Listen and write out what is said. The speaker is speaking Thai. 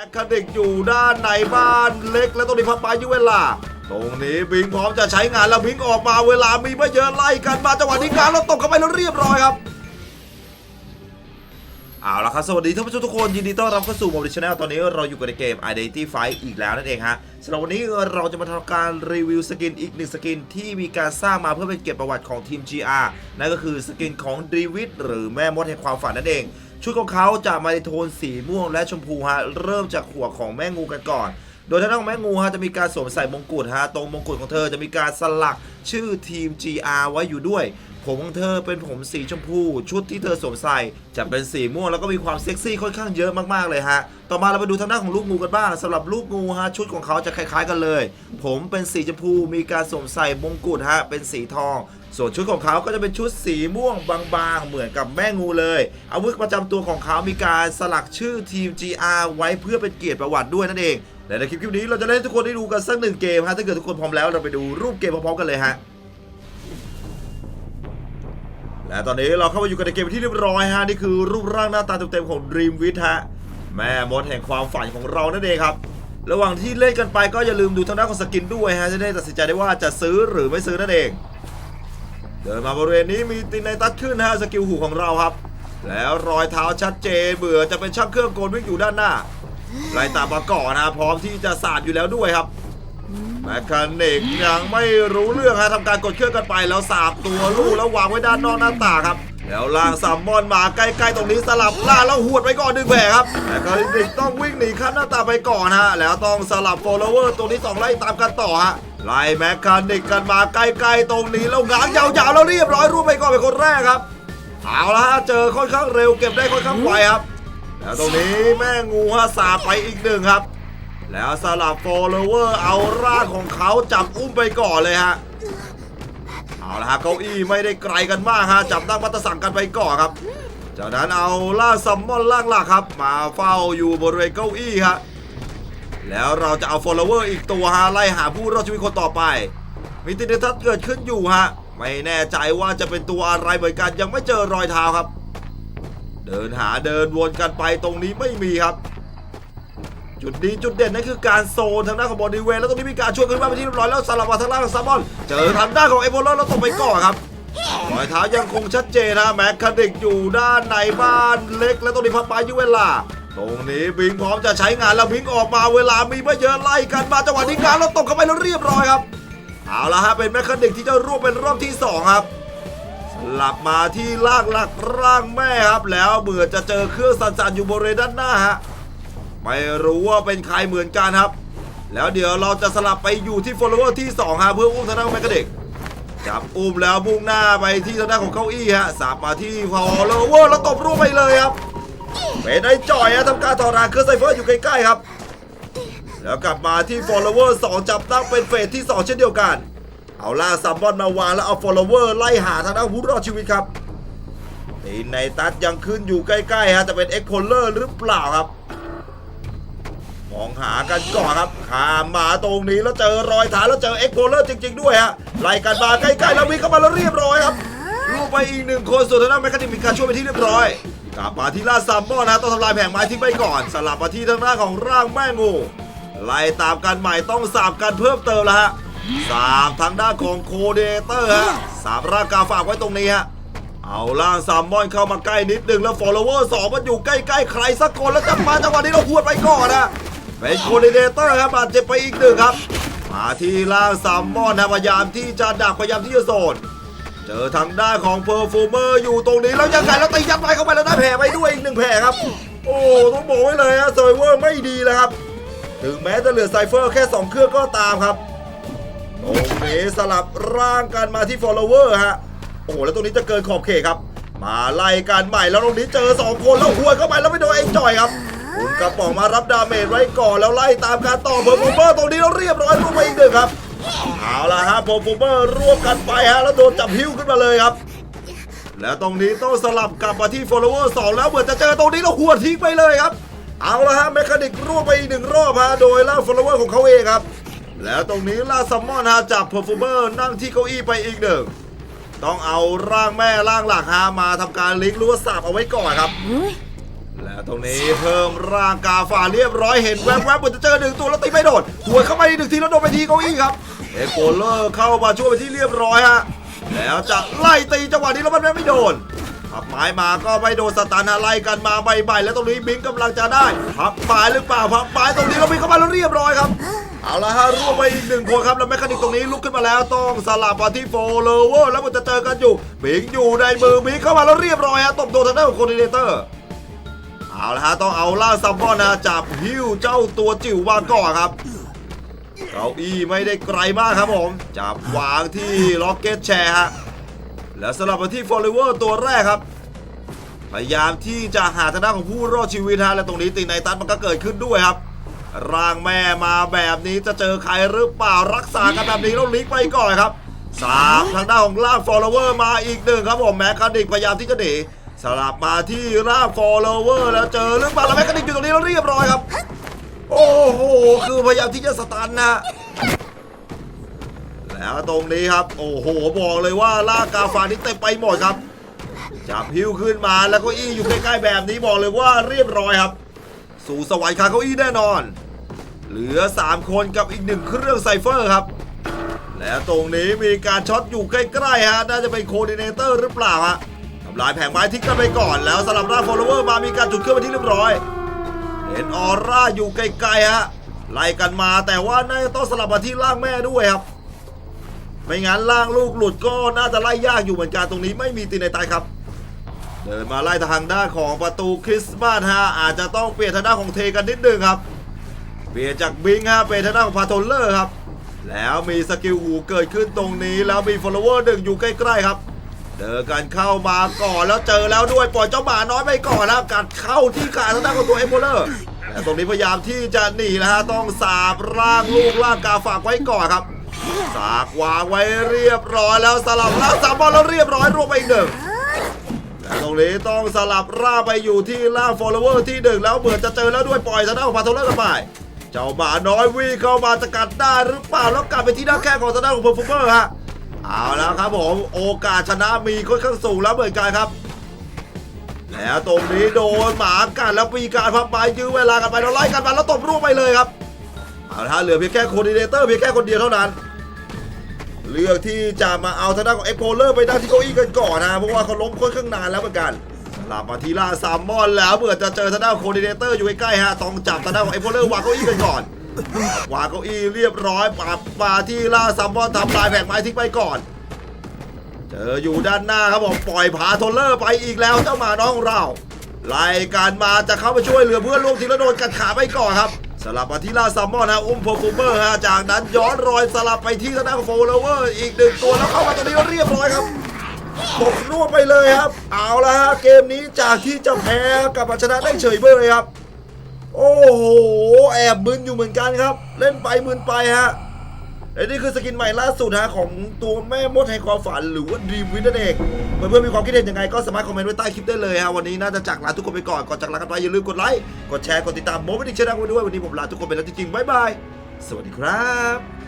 แอคคานิกอยู่ด้านในบ้านเล็กและตรงนี้พับไปยุเวลา ตรงนี้บิงพร้อมจะใช้งานแล้วบิงออกมาเวลามีไม่เยอะไล่กันมาจังหวะนี้การเราตกเข้าไปแล้วเรียบร้อยครับ เอาละครับ สวัสดีท่านผู้ชมทุกคนยินดีต้อนรับเข้าสู่โมบิชแนลตอนนี้เราอยู่กันในเกม Identity Fight อีกแล้วนั่นเองฮะสำหรับวันนี้เราจะมาทำการรีวิวสกินอีกหนึ่งสกินที่มีการสร้างมาเพื่อเป็นเก็บประวัติของทีม GR นั่นก็คือสกินของด v วิ d หรือแม่มดแห่งความฝันนั่นเอง ชุดของเขาจะมาในโทนสีม่วงและชมพูฮะเริ่มจากหัวของแม่งูกันก่อนโดยทางด้านของแม่งูฮะจะมีการสวมใส่มงกุฎฮะตรงมงกุฎของเธอจะมีการสลักชื่อทีม GR ไว้อยู่ด้วย ผมของเธอเป็นผมสีชมพู ชุดที่เธอสวมใส่จะเป็นสีม่วงแล้วก็มีความเซ็กซี่ค่อนข้างเยอะมากๆเลยฮะ ต่อมาเราไปดูทางด้านของลูกงูกันบ้างสำหรับลูกงูฮะชุดของเขาจะคล้าย ๆ กันเลย ผมเป็นสีชมพูมีการสวมใส่มงกุฎฮะเป็นสีทอง ส่วนชุดของเขาก็จะเป็นชุดสีม่วงบางๆ เหมือนกับแม่งูเลย อาวุธประจำตัวของเขามีการสลักชื่อทีม GR ไว้เพื่อเป็นเกียรติประวัติด้วยนั่นเองและในคลิปคลิปนี้เราจะเล่นให้ทุกคนได้ดูกันสักหนึ่งเกมฮะถ้าเกิดทุกคนพร้อมแล้วเราไปดูรูปเกมพร้อมๆกันเลยฮะ และตอนนี้เราเข้ามาอยู่กันในเกมที่เรียบร้อยฮะนี่คือรูปร่างหน้าตาเต็มๆของ Dream w i t ฮะแม่มดแห่งความฝันของเรานั่นเองครับ ระหว่างที่เล่นกันไปก็อย่าลืมดูทางด้านของสกินด้วยฮะจะได้ตัดสินใจได้ว่าจะซื้อหรือไม่ซื้อนั่นเอง เดินมาบริเวณนี้มีตินในตัดขึ้นฮะสกิลหูของเราครับ แล้วรอยเท้าชัดเจนเบื่อจะเป็นช่างเครื่องโกลวิ่งอยู่ด้านหน้าไล่ตามมาก่อนนะพร้อมที่จะสาดอยู่แล้วด้วยครับ แมคคานิกยังไม่รู้เรื่องฮะทำการกดเครื่องกันไปแล้วสาบตัวลูกแล้ววางไว้ด้านนอกหน้าต่างครับ แล้วล่างซัมมอนมาใกล้ๆตรงนี้สลับล่างแล้วหวดไปก่อนหนึ่งแผลครับแมคคานิกต้องวิ่งหนีขั้นหน้าต่างไปก่อนฮะแล้วต้องสลับโฟลเวอร์ตรงนี้สองไล่ตามกันต่อฮะไล่แมคคานิกกันมาใกล้ๆตรงนี้แล้วง้างยาวๆแล้วเรียบร้อยรูปไปก่อนเป็นคนแรกครับเอาละฮะเจอค่อนข้างเร็วเก็บได้ค่อนข้างไวครับแล้วตรงนี้แม่งูฮะสาบไปอีกหนึ่งครับ แล้วสลับโฟลเวอร์เอาร่างของเขาจับอุ้มไปก่อนเลยฮะเอาละฮะเก้าอี้ไม่ได้ไกลกันมากฮะจับตั้งมัตสั่งกันไปก่อนครับจากนั้นเอาล่าซัมมอนล่างหลักครับ มาเฝ้าอยู่บริเวณเก้าอี้ฮะแล้วเราจะเอาโฟลเวอร์อีกตัวฮะไล่หาผู้รอดชีวิตคนต่อไปมีติดทัศน์เกิดขึ้นอยู่ฮะไม่แน่ใจว่าจะเป็นตัวอะไรเหมือนกันยังไม่เจอรอยเท้าครับ เดินหาเดินวนกันไปตรงนี้ไม่มีครับ จุดดีจุดเด่นนั่นคือการโซนทางด้านของบอดีเวย์แล้วตรงนี้มีการช่วยขึ้นมาเป็นที่เรียบร้อยแล้วสลับมาทางล่างของซามอนเจอทางด้านของเอโบโลแล้วตกไปก่อนครับรอยเท้ายังคงชัดเจนนะแมคคานิกอยู่ด้านในบ้านเล็ก และตรงนี้พับไปยุเวลา ตรงนี้บิงพร้อมจะใช้งานแล้วบิงออกมาเวลามีไม่เยอะไล่กันมาจังหวะนี้การเราตกเข้าไปแล้วเรียบร้อยครับเอาละฮะเป็นแมคคานิกที่จะร่วมเป็นรอบที่สองครับสลับมาที่ล่างหลักร่างแม่ครับ แล้วเบื่อจะเจอเครื่องสั่นๆอยู่บริเวณด้านหน้าฮะ ไม่รู้ว่าเป็นใครเหมือนกันครับ แล้วเดี๋ยวเราจะสลับไปอยู่ที่ follower ที่2ฮะเพื่ออุ้มทางด้านของแมกกเด็กจับอุ้มแล้วมุ่งหน้าไปที่ทางด้านของเก้าอี้ฮะสับมาที่ follower แล้วตบร่วงไปเลยครับเป็นไอ้จ่อยฮะทำการต่อรางเครือไซเฟอร์อยู่ใกล้ๆครับ แล้วกลับมาที่ follower 2จับตั้งเป็นเฟสที่ 2 เช่นเดียวกัน เอาล่าซัมบอนมาวางแล้วเอา follower ไล่หาทางด้านผู้รอดชีวิตครับตีในตัดยังขึ้นอยู่ใกล้ๆฮะจะเป็นเอ็กโพลเลอร์หรือเปล่าครับ องหากันก่อนครับข้ามมาตรงนี้แล้วเจอรอยฐานแล้วเจอเอ็กโพเลอร์จริง ๆ ด้วยฮะไล่กันมาใกล้ๆแล้ววิ่งเข้ามาแล้วเรียบร้อยครับลูกไปอีกหนึ่งคนส่วนทางด้านแมคคานิมีการช่วยไปที่เรียบร้อยกลับมาที่ล่าซัมบอนนะต้องทำลายแผงไม้ทิ้งไปก่อน สลับมาที่ทางด้านของร่างแม่งูไล่ตามกันใหม่ต้องสาบกันเพิ่มเติมแล้วฮะสามทางด้านของโคเดเตอร์ฮะสามร่างกาฝากไว้ตรงนี้ฮะเอาล่างซัมมอนเข้ามาใกล้นิดนึงแล้วฟอลโลเวอร์สองมันอยู่ใกล้ๆใครสักคนแล้วจับมาจังหวะนี้เราหวดไปก่อนนะ เป็นโคเดเตอร์ครับบาดเจ็บไปอีกหนึ่งครับ มาที่ล่างซัมมอนนะพยายามที่จะดักพยายามที่จะโซนเจอทางด้านของเพอร์ฟูเมอร์อยู่ตรงนี้แล้วยังไงแล้วตียัดไปเข้าไปแล้วได้แผลไปด้วยอีกหนึ่งแผลครับ โอ้ต้องบอกไว้เลยฮะเซอร์เวอร์ไม่ดีแล้วครับ ถึงแม้จะเหลือไซเฟอร์แค่ 2 เครื่องก็ตามครับตรงนี้สลับร่างกันมาที่ follower ฮะโอ้โหแล้วตรงนี้จะเกินขอบเขตครับ มาไล่กันใหม่แล้วตรงนี้เจอ 2 คนแล้วหัวเข้าไปแล้วไปโดนเอ็กจอยครับ คุณกระป๋องมารับดาเมจไว้ก่อนแล้วไล่ตามการต่อเพอร์ฟูเมอร์ตรงนี้แล้วเรียบร้อยลงไปอีกหนึ่งครับเอาละฮะเพอร์ฟูเมอร์ร่วมกันไปฮะแล้วโดนจับหิ้วขึ้นมาเลยครับ แล้วตรงนี้ต้องสลับกลับมาที่ follower 2 แล้วเหมือนจะเจอตรงนี้แล้วหัวทิ้งไปเลยครับ เอาละฮะแมคคานิกร่วงไปอีกหนึ่งรอบฮะโดยล่า follower ของเขาเองครับ แล้วตรงนี้ล่าซัมมอนฮะจับเพอร์ฟูเมอร์นั่งที่เก้าอี้ไปอีกหนึ่งต้องเอาร่างแม่ร่างหลักฮะมาทำการลิงก์หรือว่าสาบเอาไว้ก่อนครับ แล้วตรงนี้เพิ่มร่างกาฝ่าเรียบร้อยเห็นแวบๆเหมือนจะเจอหนึ่งตัวแล้วตีไม่โดนหัวเข้าไปอีกหนึ่งทีแล้วโดนไปทีเก้าอี้ครับเอโกเลอร์เข้ามาช่วยไปที่เรียบร้อยฮะแล้วจะไล่ตีจังหวะนี้แล้วมันไม่โดนพับไม้มาก็ไม่โดนสตาร์นอะไรกันมาใบๆแล้วตรงนี้บิงกำลังจะได้พับปลายหรือเปล่าพับปลายตรงนี้แล้วบิงเข้ามาแล้วเรียบร้อยครับเอาละฮะร่วมไปอีกหนึ่งคนครับแล้วแมคคานิกตรงนี้ลุกขึ้นมาแล้วต้องสลับมาที่โฟลเวอร์แล้วมันจะเจอกันอยู่บิงอยู่ในมือบิงเข้ามาแล้วเรียบร้อยฮะตบโดนทางด้านของโคดิเนเตอร์ เอาละฮะต้องเอาล่าซัมบอนนะจับหิ้วเจ้าตัวจิ๋ววางก่อนครับเก้าอี้ไม่ได้ไกลมากครับผมจับวางที่ล็อกเก็ตแชร์ฮะแล้วสลับมาที่ฟอลเลเวอร์ตัวแรกครับพยายามที่จะหาทางด้านของผู้รอดชีวิตฮะและตรงนี้ตีไนตันมันก็เกิดขึ้นด้วยครับ ร่างแม่มาแบบนี้จะเจอใครหรือเปล่ารักษากันแบบนี้แล้วลิกไปก่อนครับสามทางด้านของล่างฟอลเวอร์มาอีกหนึ่งครับผมแมคคานิกพยายามที่จะหนี สลับมาที่ล่างฟอลเวอร์แล้วเจอหรือเปล่าแล้วแมคคานิกอยู่ตรงนี้แล้วเรียบร้อยครับ โอ้โห คือพยายามที่จะสตันนะ แล้วตรงนี้ครับ โอ้โห บอกเลยว่าล่ากาฟานี่เต็มไปหมดครับ จับหิ้วขึ้นมาแล้วก็อี้อยู่ใกล้ๆแบบนี้บอกเลยว่าเรียบร้อยครับ สู่สวรรค์คาเก้าอี้แน่นอน เหลือ 3 คนกับอีกหนึ่งเครื่องไซเฟอร์ครับ แล้วตรงนี้มีการช็อตอยู่ใกล้ๆฮะ น่าจะเป็นโคดิเนเตอร์หรือเปล่าฮะ ลายแผงไม้ทิ้งกันไปก่อน แล้วสลับร่างฟลโลเวอร์มามีการจุดเครื่องไปที่เรียบร้อย เห็นออร่าอยู่ไกลๆฮะไล่กันมาแต่ว่าน่าจะต้องสลับมาที่ร่างแม่ด้วยครับ ไม่งั้นร่างลูกหลุดก็น่าจะไล่ยากอยู่เหมือนกันตรงนี้ไม่มีตีในตายครับ เดินมาไล่ทางด้านของประตูคริสต์มาสฮะอาจจะต้องเปลี่ยนทางด้านของเทกันนิดนึงครับ เปลี่ยนจากบิงฮะเป็นทางด้านของพาโทเลอร์ครับ แล้วมีสกิลหูเกิดขึ้นตรงนี้แล้วมีฟอลโลเวอร์หนึ่งอยู่ใกล้ๆครับ เจอกันเข้ามาก่อนแล้วเจอแล้วด้วยปล่อยเจ้าหมาน้อยไปก่อนนะกัดเข้าที่ขาทางด้านของตัวเอ็มโบเลอร์แต่ตรงนี้พยายามที่จะหนีนะฮะต้องสาบร่างลูกร่างกาฝากไว้ก่อนครับ สากวางไว้เรียบร้อยแล้วสลับร่างสามบอลแล้วเรียบร้อยรวมไปอีกหนึ่งและตรงนี้ต้องสลับร่างไปอยู่ที่ล่างฟลโลเวอร์ที่หนึ่งแล้วเหมือนจะเจอแล้วด้วยปล่อยทางด้านของพาโทเลอร์กันไปเจ้าหมาน้อยวิ่งเข้ามาจะกัดได้หรือเปล่าแล้วกลับไปที่หน้าแข้งของทางด้านของเพอร์ฟูเมอร์ฮะ เอาแล้วครับผมโอกาสชนะมีค่อนข้างสูงแล้วเหมือนกันครับ แล้วตรงนี้โดนหมากัดแล้วมีการพับไม้ยื้อเวลากันไปแล้วไล่กันมาแล้วตบร่วงไปเลยครับเอาละเหลือเพียงแค่โคดิเนเตอร์เพียงแค่คนเดียวเท่านั้น เลือกที่จะมาเอาทางด้านของเอ็กโพเลอร์ไปด้านที่เก้าอี้กันก่อนนะเพราะว่าเขาล้มค่อนข้างนานแล้วเหมือนกันสลับมาทีล่าซามมอนแล้วเมื่อจะเจอทางด้านโคดิเนเตอร์อยู่ใกล้ๆฮะต้องจับทางด้านของเอ็กโพเลอร์วางเก้าอี้กันก่อน วางเก้าอี้เรียบร้อยปรับมาที่ล่าซามมอนทำลายแผงไม้ทิ้งไปก่อน เจออยู่ด้านหน้าครับผมปล่อยพาโทเลอร์ไปอีกแล้วเจ้าหมาน้องเรา ไล่การมาจะเข้าไปช่วยเหลือเพื่อนร่วมทีมแล้วโดนกัดขาไปก่อนครับสลับมาที่ล่าซัมมอนฮะอุ้มโฟฟูเมอร์ฮะจากนั้นย้อนรอยสลับไปที่ทางด้านโฟลเวอร์อีกหนึ่งตัวแล้วเข้ามาตรงนี้เรียบร้อยครับตกรวบไปเลยครับ เอาละฮะเกมนี้จากที่จะแพ้กลับมาชนะได้เฉยเบอร์เลยครับ โอ้โห แอบมึนอยู่เหมือนกันครับ เล่นไปมึนไปฮะและนี่คือสกินใหม่ล่าสุดฮะของตัวแม่มดแห่งความฝันหรือว่าดีมวินนั่นเองเพื่อนๆมีความคิดเห็นยังไงก็สามารถคอมเมนต์ไว้ใต้คลิปได้เลยฮะวันนี้น่าจะจากลาทุกคนไปก่อนก่อนจากลากันไปอย่าลืมกดไลค์กดแชร์กดติดตามโมบิดิชแนลไว้ด้วยวันนี้ผมลาทุกคนไปแล้วจริงๆบ๊ายบายสวัสดีครับ